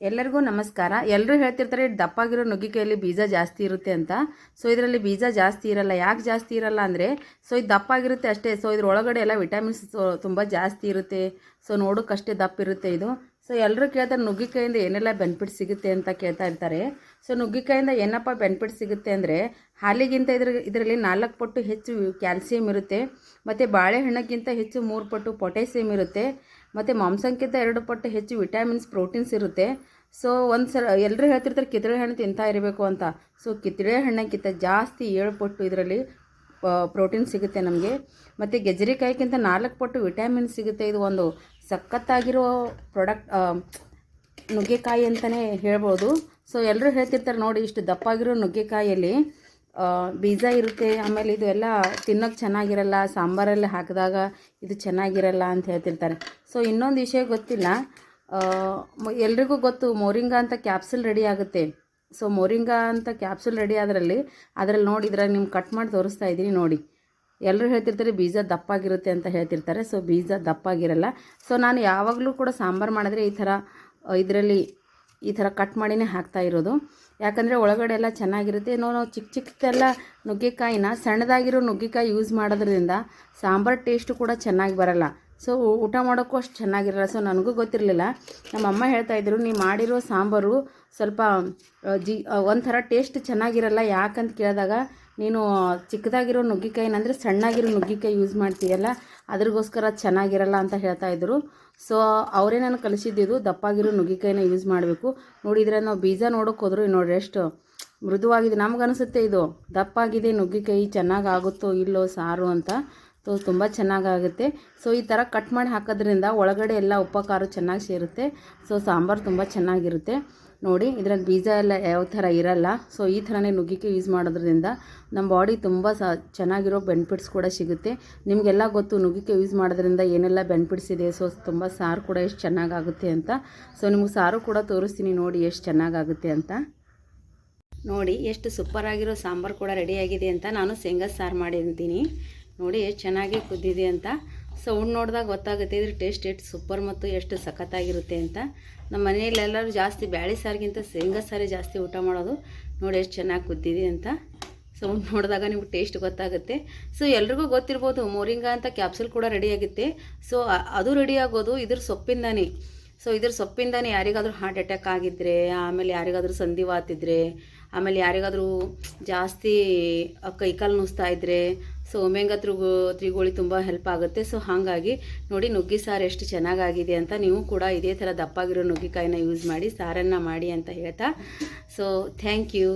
ಎಲ್ಲರಿಗೂ ನಮಸ್ಕಾರ. ಎಲ್ಲರೂ ಹೇಳ್ತಿರ್ತಾರೆ ದಪ್ಪಾಗಿರೋ ನುಗ್ಗಿಕಾಯಲ್ಲಿ ಬೀಜ ಜಾಸ್ತಿ ಇರುತ್ತೆ ಅಂತ. ಸೊ, ಇದರಲ್ಲಿ ಬೀಜ ಜಾಸ್ತಿ ಇರಲ್ಲ. ಯಾಕೆ ಜಾಸ್ತಿ ಇರಲ್ಲ ಅಂದರೆ, ಸೊ, ಇದು ದಪ್ಪಾಗಿರುತ್ತೆ ಅಷ್ಟೇ. ಸೊ ಒಳಗಡೆ ಎಲ್ಲ ವಿಟಮಿನ್ಸ್ ತುಂಬ ಜಾಸ್ತಿ ಇರುತ್ತೆ. ಸೊ ನೋಡೋಕ್ಕಷ್ಟೇ ದಪ್ಪ ಇರುತ್ತೆ ಇದು. ಸೊ ಎಲ್ಲರೂ ಕೇಳ್ತಾರೆ ನುಗ್ಗಿಕಾಯಿಂದ ಏನೆಲ್ಲ ಬೆನಿಫಿಟ್ ಸಿಗುತ್ತೆ ಅಂತ ಕೇಳ್ತಾ ಇರ್ತಾರೆ. ಸೊ, ನುಗ್ಗಿಕಾಯಿಂದ ಏನಪ್ಪ ಬೆನಿಫಿಟ್ ಸಿಗುತ್ತೆ ಅಂದರೆ, ಹಾಲಿಗಿಂತ ಇದ್ರ, ಇದರಲ್ಲಿ ನಾಲ್ಕು ಪಟ್ಟು ಹೆಚ್ಚು ಕ್ಯಾಲ್ಸಿಯಂ ಇರುತ್ತೆ. ಮತ್ತು ಬಾಳೆಹಣ್ಣಕ್ಕಿಂತ ಹೆಚ್ಚು ಮೂರು ಪಟ್ಟು ಪೊಟ್ಯಾಸಿಯಮ್ ಇರುತ್ತೆ. ಮತ್ತು ಮಾಂಸಕ್ಕಿಂತ ಎರಡು ಪಟ್ಟು ಹೆಚ್ಚು ವಿಟಮಿನ್ಸ್, ಪ್ರೋಟೀನ್ಸ್ ಇರುತ್ತೆ. ಸೊ ಒಂದು ಸಲ ಎಲ್ಲರೂ ಹೇಳ್ತಿರ್ತಾರೆ ಕಿತ್ತಳೆ ಹಣ್ಣು ತಿಂತಾ ಇರಬೇಕು ಅಂತ. ಸೊ ಕಿತ್ತಳೆ ಹಣ್ಣಕ್ಕಿಂತ ಜಾಸ್ತಿ ಏಳು ಪಟ್ಟು ಇದರಲ್ಲಿ ಪ್ರೋಟೀನ್ ಸಿಗುತ್ತೆ ನಮಗೆ. ಮತ್ತು ಗೆಜ್ಜರಿಕಾಯಿಗಿಂತ ನಾಲ್ಕು ಪಟ್ಟು ವಿಟಮಿನ್ ಸಿಗುತ್ತೆ. ಇದು ಒಂದು ಸಖತ್ತಾಗಿರೋ ಪ್ರಾಡಕ್ಟ್ ನುಗ್ಗೆಕಾಯಿ ಅಂತಲೇ ಹೇಳ್ಬೋದು. ಸೊ ಎಲ್ಲರೂ ಹೇಳ್ತಿರ್ತಾರೆ ನೋಡಿ, ಇಷ್ಟು ದಪ್ಪಾಗಿರೋ ನುಗ್ಗೆಕಾಯಲ್ಲಿ ಬೀಜ ಇರುತ್ತೆ, ಆಮೇಲೆ ಇದು ಎಲ್ಲ ತಿನ್ನೋಕ್ಕೆ ಚೆನ್ನಾಗಿರಲ್ಲ, ಸಾಂಬಾರಲ್ಲಿ ಹಾಕಿದಾಗ ಇದು ಚೆನ್ನಾಗಿರಲ್ಲ ಅಂತ ಹೇಳ್ತಿರ್ತಾರೆ. ಸೊ ಇನ್ನೊಂದು ವಿಷಯ ಗೊತ್ತಿಲ್ಲ. ಎಲ್ರಿಗೂ ಗೊತ್ತು, ಮೋರಿಂಗಾ ಅಂತ ಕ್ಯಾಪ್ಸುಲ್ ರೆಡಿ ಆಗುತ್ತೆ. ಸೊ ಮೋರಿಂಗಾ ಅಂತ ಕ್ಯಾಪ್ಸುಲ್ ರೆಡಿ ಅದರಲ್ಲಿ ಅದರಲ್ಲಿ ನೋಡಿ ಇದ್ರಾಗ ನಿಮ್ಗೆ ಕಟ್ ಮಾಡಿ ತೋರಿಸ್ತಾ ಇದ್ದೀನಿ ನೋಡಿ. ಎಲ್ಲರೂ ಹೇಳ್ತಿರ್ತಾರೆ, ಬೀಜ ದಪ್ಪಾಗಿರುತ್ತೆ ಅಂತ ಹೇಳ್ತಿರ್ತಾರೆ. ಸೊ ಬೀಜ ದಪ್ಪಾಗಿರಲ್ಲ. ಸೊ ನಾನು ಯಾವಾಗಲೂ ಕೂಡ ಸಾಂಬಾರು ಮಾಡಿದ್ರೆ ಈ ಥರ ಇದರಲ್ಲಿ ಈ ಥರ ಕಟ್ ಮಾಡಿನೇ ಹಾಕ್ತಾ ಇರೋದು. ಯಾಕಂದರೆ ಒಳಗಡೆ ಎಲ್ಲ ಚೆನ್ನಾಗಿರುತ್ತೆ. ಏನೋ ನಾವು ಚಿಕ್ಕ ಚಿಕ್ಕದೆಲ್ಲ ನುಗ್ಗೆಕಾಯಿನ ಸಣ್ಣದಾಗಿರೋ ನುಗ್ಗೆಕಾಯಿ ಯೂಸ್ ಮಾಡೋದ್ರಿಂದ ಸಾಂಬಾರು ಟೇಸ್ಟು ಕೂಡ ಚೆನ್ನಾಗಿ ಬರಲ್ಲ. ಸೊ ಊಟ ಮಾಡೋಕ್ಕೂ ಅಷ್ಟು ಚೆನ್ನಾಗಿರಲ್ಲ. ಸೊ ನನಗೂ ಗೊತ್ತಿರಲಿಲ್ಲ. ನಮ್ಮ ಅಮ್ಮ ಹೇಳ್ತಾಯಿದ್ರು ನೀವು ಮಾಡಿರೋ ಸಾಂಬಾರು ಸ್ವಲ್ಪ ಜಿ ಒಂಥರ ಟೇಸ್ಟ್ ಚೆನ್ನಾಗಿರಲ್ಲ. ಯಾಕಂತ ಕೇಳಿದಾಗ, ನೀನು ಚಿಕ್ಕದಾಗಿರೋ ನುಗ್ಗಿಕಾಯಿನ ಅಂದರೆ ಸಣ್ಣಾಗಿರೋ ನುಗ್ಗಿಕಾಯಿ ಯೂಸ್ ಮಾಡ್ತೀಯಲ್ಲ, ಅದ್ರಿಗೋಸ್ಕರ ಚೆನ್ನಾಗಿರಲ್ಲ ಅಂತ ಹೇಳ್ತಾ ಇದ್ರು. ಸೊ ಅವರೇ ನಾನು ಕಲಿಸಿದ್ದಿದ್ದು ದಪ್ಪಾಗಿರೋ ನುಗ್ಗಿಕಾಯಿನ ಯೂಸ್ ಮಾಡಬೇಕು. ನೋಡಿದರೆ ನಾವು ಬೀಜ ನೋಡೋಕೆ ಹೋದ್ರು ನೋಡ್ರಿ ಎಷ್ಟು ಮೃದುವಾಗಿದೆ. ಅನಿಸುತ್ತೆ ಇದು, ದಪ್ಪಾಗಿದೆ ನುಗ್ಗಿಕಾಯಿ, ಚೆನ್ನಾಗಿ ಆಗುತ್ತೋ ಇಲ್ಲೋ ಸಾರು ಅಂತ. ಸೊ ತುಂಬ ಚೆನ್ನಾಗಾಗುತ್ತೆ. ಸೊ ಈ ಥರ ಕಟ್ ಮಾಡಿ ಹಾಕೋದ್ರಿಂದ ಒಳಗಡೆ ಎಲ್ಲ ಉಪ್ಪು, ಖಾರ ಚೆನ್ನಾಗಿ ಸೇರುತ್ತೆ. ಸೊ ಸಾಂಬಾರು ತುಂಬ ಚೆನ್ನಾಗಿರುತ್ತೆ. ನೋಡಿ, ಇದರಲ್ಲಿ ಬೀಜ ಎಲ್ಲ ಯಾವ ಥರ ಇರಲ್ಲ. ಸೊ ಈ ಥರನೇ ನುಗ್ಗಿಕೆ ಯೂಸ್ ಮಾಡೋದ್ರಿಂದ ನಮ್ಮ ಬಾಡಿ ತುಂಬ ಸ ಚೆನ್ನಾಗಿರೋ ಬೆನಿಫಿಟ್ಸ್ ಕೂಡ ಸಿಗುತ್ತೆ. ನಿಮಗೆಲ್ಲ ಗೊತ್ತು ನುಗ್ಗಿಕೆ ಯೂಸ್ ಮಾಡೋದ್ರಿಂದ ಏನೆಲ್ಲ ಬೆನಿಫಿಟ್ಸ್ ಇದೆ. ಸೊ ತುಂಬ ಸಾರು ಕೂಡ ಎಷ್ಟು ಚೆನ್ನಾಗಾಗುತ್ತೆ ಅಂತ. ಸೊ ನಿಮ್ಗೆ ಸಾರು ಕೂಡ ತೋರಿಸ್ತೀನಿ ನೋಡಿ ಎಷ್ಟು ಚೆನ್ನಾಗಾಗುತ್ತೆ ಅಂತ. ನೋಡಿ, ಎಷ್ಟು ಸೂಪರ್ ಆಗಿರೋ ಸಾಂಬಾರು ಕೂಡ ರೆಡಿಯಾಗಿದೆ ಅಂತ ನಾನು ಶೇಂಗಾ ಸಾರು ಮಾಡಿರ್ತೀನಿ. ನೋಡಿ ಎಷ್ಟು ಚೆನ್ನಾಗಿ ಕುದ್ದಿದೆ ಅಂತ. ಸೊ ಉಣ್ಣು ನೋಡಿದಾಗ ಗೊತ್ತಾಗುತ್ತೆ ಇದ್ರ ಟೇಸ್ಟ್ ಎಷ್ಟು ಸೂಪರ್ ಮತ್ತು ಎಷ್ಟು ಸಖತ್ತಾಗಿರುತ್ತೆ ಅಂತ. ನಮ್ಮ ಮನೆಯಲ್ಲೆಲ್ಲರೂ ಜಾಸ್ತಿ ಬ್ಯಾಳಿ ಸಾರಿಗಿಂತ ಶೇಂಗಾ ಸಾರಿ ಜಾಸ್ತಿ ಊಟ ಮಾಡೋದು ನೋಡಿ ಎಷ್ಟು ಚೆನ್ನಾಗಿ ಕುದ್ದಿದೆ ಅಂತ. ಸೊ ಉಣ್ಣು ನೋಡಿದಾಗ ನಿಮ್ಗೆ ಟೇಸ್ಟ್ ಗೊತ್ತಾಗುತ್ತೆ. ಸೊ ಎಲ್ರಿಗೂ ಗೊತ್ತಿರ್ಬೋದು, ಮೋರಿಂಗಾ ಅಂತ ಕ್ಯಾಪ್ಸುಲ್ ಕೂಡ ರೆಡಿ ಆಗುತ್ತೆ. ಸೊ ಅದು ರೆಡಿ ಆಗೋದು ಇದ್ರ ಸೊಪ್ಪಿಂದನೇ. ಸೊ ಇದ್ರ ಸೊಪ್ಪಿಂದನೇ ಯಾರಿಗಾದರೂ ಹಾರ್ಟ್ ಅಟ್ಯಾಕ್ ಆಗಿದ್ದರೆ ಆಮೇಲೆ ಯಾರಿಗಾದರೂ ಸಂಧಿವಾತಿದ್ರೆ ಆಮೇಲೆ ಯಾರಿಗಾದರೂ ಜಾಸ್ತಿ ಕೈಕಾಲು ನುಸ್ತಾ ಇದ್ದರೆ ಸೊ ಒಮೆಂಗ ತ್ರಿಗೋ, ತ್ರಿಗೋಳಿ ತುಂಬ ಹೆಲ್ಪ್ ಆಗುತ್ತೆ. ಸೊ ಹಾಗಾಗಿ ನೋಡಿ ನುಗ್ಗಿ ಸಾರು ಎಷ್ಟು ಚೆನ್ನಾಗಾಗಿದೆ ಅಂತ ನೀವು ಕೂಡ ಇದೇ ಥರ ದಪ್ಪಾಗಿರೋ ನುಗ್ಗಿಕಾಯಿನ ಯೂಸ್ ಮಾಡಿ ಸಾರನ್ನು ಮಾಡಿ ಅಂತ ಹೇಳ್ತಾ. So thank you